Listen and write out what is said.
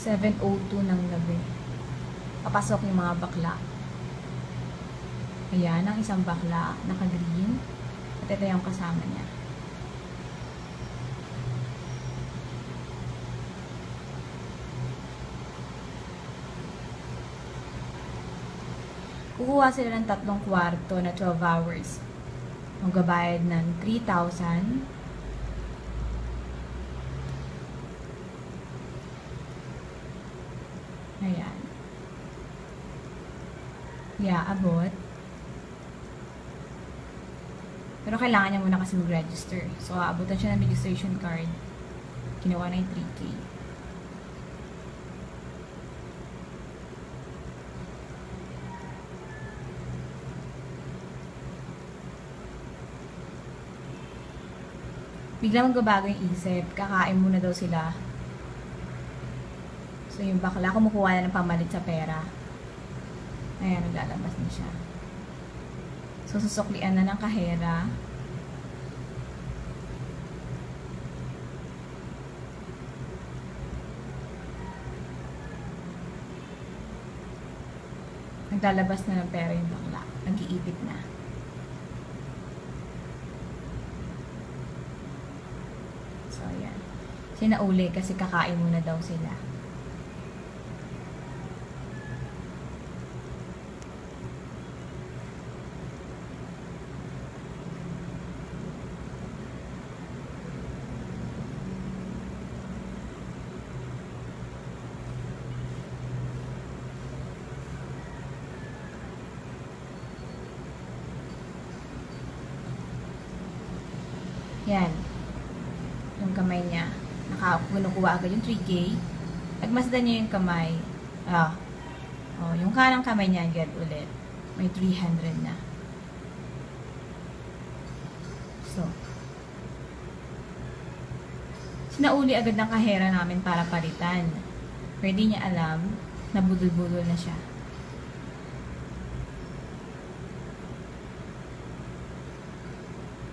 7.02 ng gabi. Papasok yung mga bakla. Ayan, ang isang bakla, naka-green. At ito yung kasama niya. Kukuha sila ng tatlong kwarto na 12 hours. Magbabayad ng 3,000. Ayan. Yeah, abot. Pero kailangan niya muna kasi mag-register. So, aabutan siya ng registration card. Kinuha na yung 3K. Bigla magbabago yung isip. Kakain muna daw sila. So, yung bakla, kumukuha na ng pamalit sa pera. Ayan, naglalabas na siya. So, susuklian na ng kahera. Naglalabas na ng pera yung bakla. Nag-iipit na. So, ayan. Sinauli kasi kakain muna daw sila. Yan. Yung kamay niya. Nakakuha agad yung 3K. Nagmasdan niya yung kamay. Ah. Oh, yung kanang kamay niya agad ulit. May 300 na. So. Sinauli agad ng kahera namin para palitan. Di niya alam na budol-budol na siya.